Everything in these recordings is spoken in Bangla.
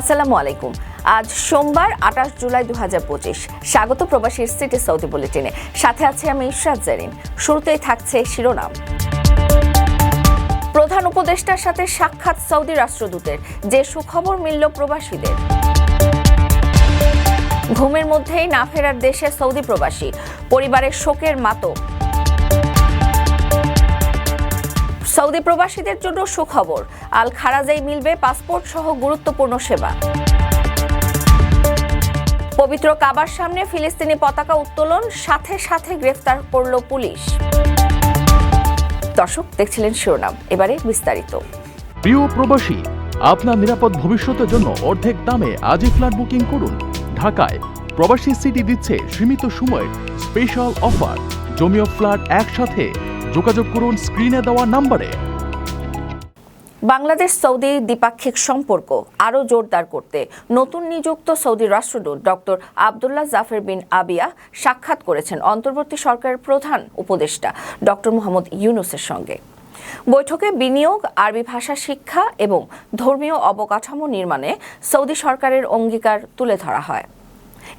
আসসালামু আলাইকুম। আজ সোমবার, আঠাশ জুলাই দুহাজার পঁচিশ। স্বাগত প্রবাসীর সিটি সৌদি বুলেটিনে। সাথে আছে আমি ইশরাত জারিন। শুরুতেই থাকছে শিরোনাম। প্রধান উপদেষ্টার সাথে সাক্ষাৎ সৌদি রাষ্ট্রদূতের। যে সুখবর মিলল প্রবাসীদের। ঘুমের মধ্যেই না ফেরার দেশে সৌদি প্রবাসী। পরিবারের শোকের মাতম সৌদি প্রবাসীদের জন্য সুখবর। আল খারাজেই মিলবে পাসপোর্ট সহ গুরুত্বপূর্ণ সেবা। পবিত্র কাবার সামনে ফিলিস্তিনি পতাকা উত্তোলন, সাথে সাথে গ্রেফতার করল পুলিশ। দর্শক, দেখছিলেন শিরোনাম। এবারে বিস্তারিত। প্রিয় প্রবাসী, আপনার নিরাপদ ভবিষ্যতের জন্য অর্ধেক দামে আজই ফ্ল্যাট বুকিং করুন। ঢাকায় প্রবাসী সিটি দিচ্ছে সীমিত সময়ের স্পেশাল অফার। জমিও ফ্ল্যাট একসাথে যোগাযোগ করুন স্ক্রিনে দেওয়া নম্বরে। বাংলাদেশ সৌদি দ্বিপাক্ষিক সম্পর্ক আরও জোরদার করতে নতুন নিযুক্ত সৌদি রাষ্ট্রদূত doctor Abdullah Jafar bin Abiya সাক্ষাৎ করেছেন অন্তর্বর্তী সরকারের প্রধান উপদেষ্টা ডক্টর মোহাম্মদ ইউনুসের সঙ্গে। বৈঠকে বিনিয়োগ, আরবি ভাষা শিক্ষা এবং ধর্মীয় অবকাঠামো নির্মাণে সৌদি সরকারের অঙ্গীকার তুলে ধরা হয়।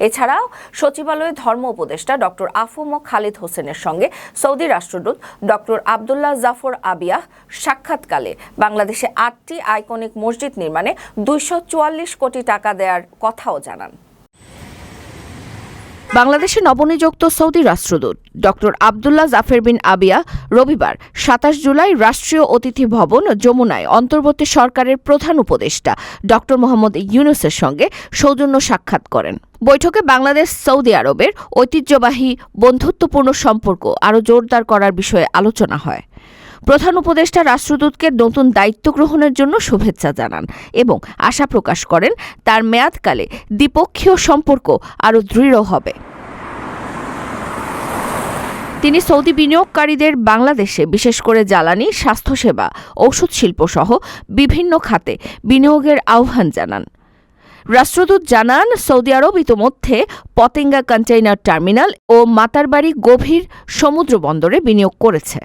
এছাড়াও সচিবালয়ে ধর্ম উপদেষ্টা ডক্টর আফম খালিদ হোসেনের সঙ্গে সৌদি রাষ্ট্রদূত ডক্টর আবদুল্লাহ জাফর আবিয়াহ সাক্ষাৎকালে বাংলাদেশে আটটি আইকনিক মসজিদ নির্মাণে দুইশো চুয়াল্লিশ কোটি টাকা দেওয়ার কথাও জানান। বাংলাদেশে নবনিযুক্ত সৌদি রাষ্ট্রদূত doctor Abdullah Jafer bin Abiya রবিবার সাতাশ জুলাই রাষ্ট্রীয় অতিথি ভবন যমুনায় অন্তর্বর্তী সরকারের প্রধান উপদেষ্টা ডক্টর মোহাম্মদ ইউনুসের সঙ্গে সৌজন্য সাক্ষাৎ করেন। বৈঠকে বাংলাদেশ, সৌদি আরবের ঐতিহ্যবাহী বন্ধুত্বপূর্ণ সম্পর্ক আরও জোরদার করার বিষয়ে আলোচনা হয়। প্রধান উপদেষ্টা রাষ্ট্রদূতকে নতুন দায়িত্ব গ্রহণের জন্য শুভেচ্ছা জানান এবং আশা প্রকাশ করেন তার মেয়াদকালে দ্বিপক্ষীয় সম্পর্ক আরও দৃঢ় হবে। তিনি সৌদি বিনিয়োগকারীদের বাংলাদেশে বিশেষ করে জ্বালানি, স্বাস্থ্যসেবা, ঔষধ শিল্প সহ বিভিন্ন খাতে বিনিয়োগের আহ্বান জানান। রাষ্ট্রদূত জানান, সৌদি আরব ইতোমধ্যে পতেঙ্গা কন্টেইনার টার্মিনাল ও মাতারবাড়ি গভীর সমুদ্র বন্দরে বিনিয়োগ করেছে।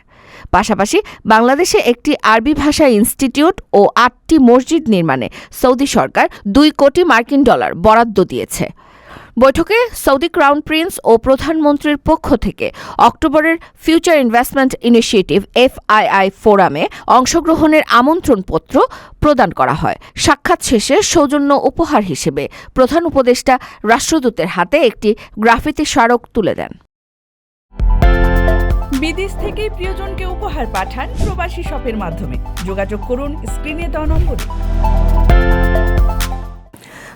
পাশাপাশি বাংলাদেশে একটি আরবি ভাষা ইনস্টিটিউট ও আটটি মসজিদ নির্মাণে সৌদি সরকার দুই কোটি মার্কিন ডলার বরাদ্দ দিয়েছে। বৈঠকে সৌদি ক্রাউন প্রিন্স ও প্রধানমন্ত্রীর পক্ষ থেকে অক্টোবরের ফিউচার ইনভেস্টমেন্ট ইনিশিয়েটিভ এফআইআই ফোরামে অংশগ্রহণের আমন্ত্রণপত্র প্রদান করা হয়। সাক্ষাৎ শেষে সৌজন্য উপহার হিসেবে প্রধান উপদেষ্টা রাষ্ট্রদূতের হাতে একটি গ্রাফিতি স্মারক তুলে দেন। বিদেশ থেকে প্রিয়জনকে উপহার পাঠান প্রবাসী শপের মাধ্যমে। যোগাযোগ করুন স্ক্রিনে দেওয়া নম্বরে।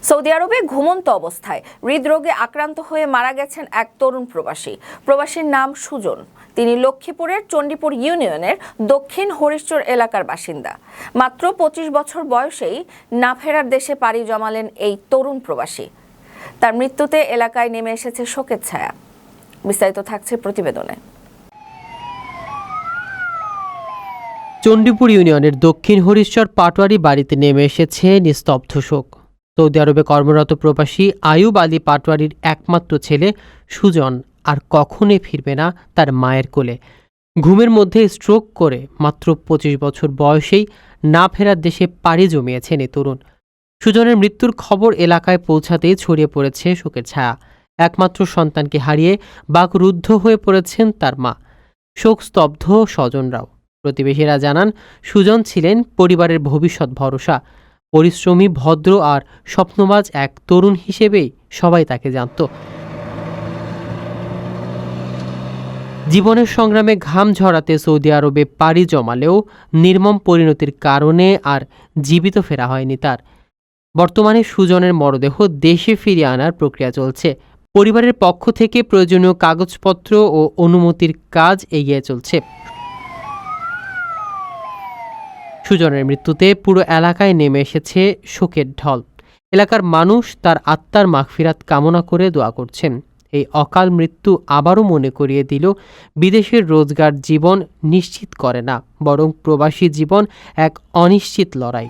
সৌদি আরবে ঘুমন্ত অবস্থায় হৃদরোগে আক্রান্ত হয়ে মারা গেছেন এক তরুণ প্রবাসী। প্রবাসীর নাম সুজন। তিনি লক্ষ্মীপুরের চণ্ডীপুর ইউনিয়নের দক্ষিণ হরিশ্চর এলাকার বাসিন্দা। মাত্র পঁচিশ বছর বয়সেই না ফেরার দেশে পাড়ি জমালেন এই তরুণ প্রবাসী। তার মৃত্যুতে এলাকায় নেমে এসেছে শোকের ছায়া। বিস্তারিত থাকছে প্রতিবেদনে। চণ্ডীপুর ইউনিয়নের দক্ষিণ হরিশ্বর পাটোয়ারি বাড়িতে নেমে এসেছে নিস্তব্ধ শোক। সৌদি আরবে কর্মরত প্রবাসী আয়ুব আলী পাটোয়ারির একমাত্র ছেলে সুজন আর কখনোই ফিরবে না তার মায়ের কোলে। ঘুমের মধ্যে স্ট্রোক করে মাত্র পঁচিশ বছর বয়সেই না ফেরার দেশে পাড়ি জমিয়েছেন এই তরুণ। সুজনের মৃত্যুর খবর এলাকায় পৌঁছাতেই ছড়িয়ে পড়েছে শোকের ছায়া। একমাত্র সন্তানকে হারিয়ে বাকরুদ্ধ হয়ে পড়েছেন তার মা। শোকস্তব্ধ স্বজনরাও। প্রতিবেশীরা জানান, সুজন ছিলেন পরিবারের ভবিষ্যৎ ভরসা। পরিশ্রমী, ভদ্র আর স্বপ্নবাজ এক তরুণ হিসেবেই সবাই তাকে জানত। জীবনের সংগ্রামে ঘাম ঝরাতে সৌদি আরবে পাড়ি জমালেও নির্মম পরিণতির কারণে আর জীবিত ফেরা হয়নি তার। বর্তমানে সুজনের মরদেহ দেশে ফিরিয়ে আনার প্রক্রিয়া চলছে। পরিবারের পক্ষ থেকে প্রয়োজনীয় কাগজপত্র ও অনুমতির কাজ এগিয়ে চলছে। সুজনের মৃত্যুতে পুরো এলাকায় নেমে এসেছে শোকের ঢল। এলাকার মানুষ তার আত্মার মাখফিরাত কামনা করে দোয়া করছেন। এই অকাল মৃত্যু আবারও মনে করিয়ে দিল, বিদেশের রোজগার জীবন নিশ্চিত করে না, বরং প্রবাসী জীবন এক অনিশ্চিত লড়াই।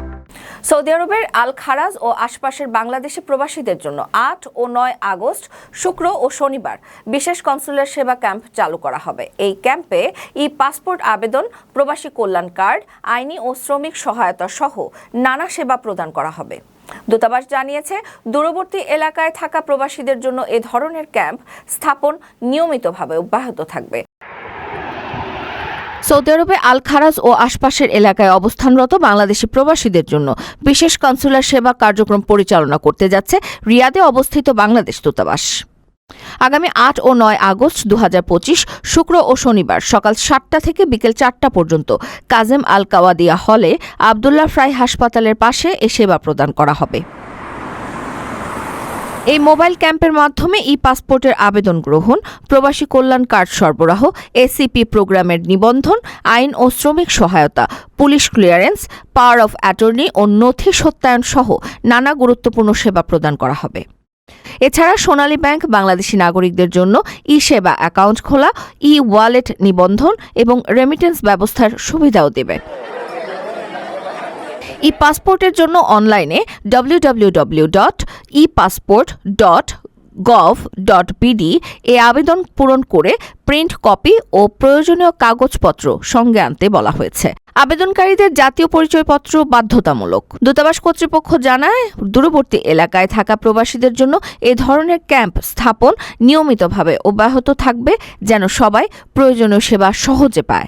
সৌদি আরবের আল খারাজ ও আশপাশের বাংলাদেশি প্রবাসীদের জন্য আট ও নয় আগস্ট, শুক্র ও শনিবার বিশেষ কনসুলার সেবা ক্যাম্প চালু করা হবে। এই ক্যাম্পে ই পাসপোর্ট আবেদন, প্রবাসী কল্যাণ কার্ড, আইনি ও শ্রমিক সহায়তা সহ নানা সেবা প্রদান করা হবে। দূতাবাস জানিয়েছে, দূরবর্তী এলাকায় থাকা প্রবাসীদের জন্য এ ধরনের ক্যাম্প স্থাপন নিয়মিতভাবে অব্যাহত থাকবে। সৌদি আরবে আল খারাজ ও আশপাশের এলাকায় অবস্থানরত বাংলাদেশি প্রবাসীদের জন্য বিশেষ কনসুলার সেবা কার্যক্রম পরিচালনা করতে যাচ্ছে রিয়াদে অবস্থিত বাংলাদেশ দূতাবাস। আগামী আট ও নয় আগস্ট দু হাজার পঁচিশ শুক্র ও শনিবার সকাল সাতটা থেকে বিকেল চারটা পর্যন্ত কাজেম আল কাওয়াদিয়া হলে আবদুল্লাহ ফ্রাই হাসপাতালের পাশে এ সেবা প্রদান করা হবে। এই মোবাইল ক্যাম্পের মাধ্যমে ই পাসপোর্টের আবেদন গ্রহণ, প্রবাসী কল্যাণ কার্ড সরবরাহ, এসিপি প্রোগ্রামের নিবন্ধন, আইন ও শ্রমিক সহায়তা, police clearance, power of attorney ও নথি সত্যায়ন সহ নানা গুরুত্বপূর্ণ সেবা প্রদান করা হবে। এছাড়া সোনালী ব্যাংক বাংলাদেশি নাগরিকদের জন্য ই সেবা অ্যাকাউন্ট খোলা ই ওয়ালেট নিবন্ধন এবং রেমিটেন্স ব্যবস্থার সুবিধাও দেবে। ই পাসপোর্টের জন্য অনলাইনে www.epassport.gov.bd dot e passport dot gov dot BD এ আবেদন পূরণ করে প্রিন্ট কপি ও প্রয়োজনীয় কাগজপত্র সঙ্গে আনতে বলা হয়েছে। আবেদনকারীদের জাতীয় পরিচয়পত্র বাধ্যতামূলক। দূতাবাস কর্তৃপক্ষ জানায়, দূরবর্তী এলাকায় থাকা প্রবাসীদের জন্য এ ধরনের ক্যাম্প স্থাপন নিয়মিতভাবে অব্যাহত থাকবে, যেন সবাই প্রয়োজনীয় সেবা সহজে পায়।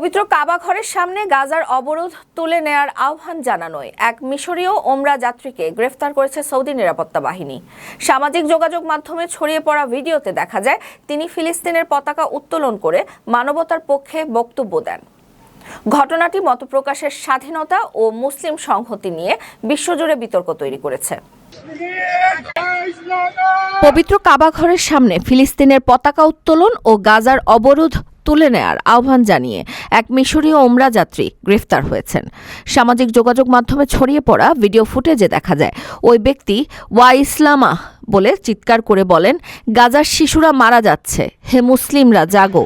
পবিত্র কাবা ঘরের সামনে গাজার অবরোধ তুলে নেয়ার আহ্বান জানানোয় এক মিশরীয় ওমরা যাত্রীকে গ্রেফতার করেছে সৌদি নিরাপত্তা বাহিনী। সামাজিক যোগাযোগ মাধ্যমে ছড়িয়ে পড়া ভিডিওতে দেখা যায়, তিনি ফিলিস্তিনের পতাকা উত্তোলন করে মানবতার পক্ষে বক্তব্য দেন। ঘটনাটি মতপ্রকাশের স্বাধীনতা ও মুসলিম সংহতি নিয়ে বিশ্বজুড়ে বিতর্ক তৈরি করেছে। পবিত্র কাবা ঘরের সামনে ফিলিস্তিনের পতাকা উত্তোলন ও গাজার অবরোধ তুলে নেয়ার আহ্বান জানিয়ে এক মিশরীয় ওমরা যাত্রী গ্রেফতার হয়েছেন। সামাজিক যোগাযোগ মাধ্যমে ছড়িয়ে পড়া ভিডিও ফুটেজে দেখা যায়, ওই ব্যক্তি ওয়া ইসলামা বলে চিৎকার করে বলেন, গাজার শিশুরা মারা যাচ্ছে, হে মুসলিমরা, জাগো।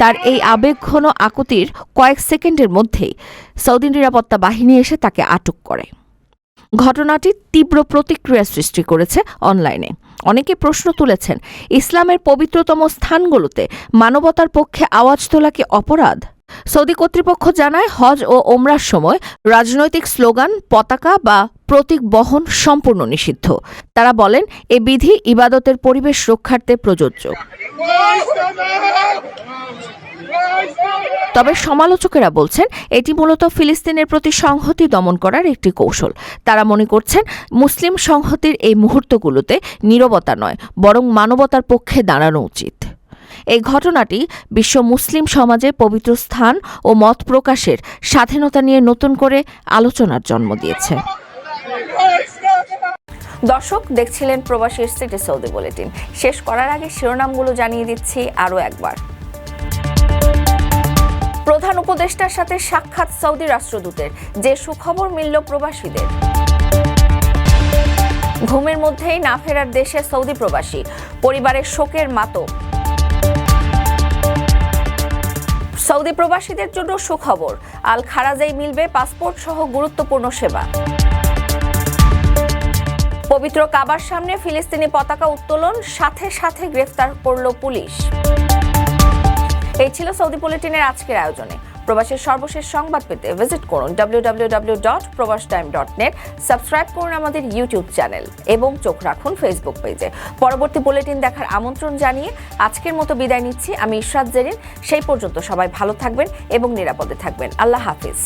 তার এই আবেগঘন আকুতির কয়েক সেকেন্ডের মধ্যেই সৌদি নিরাপত্তা বাহিনী এসে তাকে আটক করে। ঘটনাটি তীব্র প্রতিক্রিয়া সৃষ্টি করেছে অনলাইনে। অনেকে প্রশ্ন তুলেছেন, ইসলামের পবিত্রতম স্থানগুলোতে মানবতার পক্ষে আওয়াজ তোলা কি অপরাধ? সৌদি কর্তৃপক্ষ জানায়, হজ ও ওমরার সময় রাজনৈতিক স্লোগান, পতাকা বা প্রতীক বহন সম্পূর্ণ নিষিদ্ধ। তারা বলেন, এ বিধি ইবাদতের পরিবেশ রক্ষার্থে প্রযোজ্য। তবে সমালোচকেরা বলছেন, এটি মূলত ফিলিস্তিনের প্রতি সংহতি দমন করার একটি কৌশল। তারা মনে করছেন, মুসলিম সংহতির এই মুহূর্তগুলোতে নীরবতা নয়, বরং মানবতার পক্ষে দাঁড়ানো উচিত। এই ঘটনাটি বিশ্ব মুসলিম সমাজে পবিত্র স্থান ও মত প্রকাশের স্বাধীনতা নিয়ে নতুন করে আলোচনার জন্ম দিয়েছে। দর্শক, দেখছিলেন প্রবাসীর সিটি সৌদি বুলেটিন। শেষ করার আগে শিরোনামগুলো জানিয়ে দিচ্ছি আরও একবার। প্রধান উপদেষ্টার সাথে সাক্ষাৎ সৌদি রাষ্ট্রদূতের। যে সুখবর মিলল প্রবাসীদের। ঘুমের মধ্যেই না ফেরার দেশে সৌদি প্রবাসী। পরিবারের শোকের মাতম সৌদি প্রবাসীদের জন্য সুখবর। আল খারাজেই মিলবে পাসপোর্ট সহ গুরুত্বপূর্ণ সেবা। পবিত্র কাবার সামনে ফিলিস্তিনি পতাকা উত্তোলন, সাথে সাথে গ্রেফতার করল পুলিশ। এই ছিল সৌদি বুলেটিনের আজকের আয়োজনে। প্রবাসের সর্বশেষ সংবাদ পেতে ভিজিট করুন W dot Probash time dot net subscribe করুন আমাদের ইউটিউব চ্যানেল এবং চোখ রাখুন ফেসবুক পেজে পরবর্তী বুলেটিন দেখার আমন্ত্রণ জানিয়ে আজকের মতো বিদায় নিচ্ছি। আমি ইশরাত জেরিন, সেই পর্যন্ত সবাই ভালো থাকবেন এবং নিরাপদে থাকবেন। আল্লাহ হাফিজ।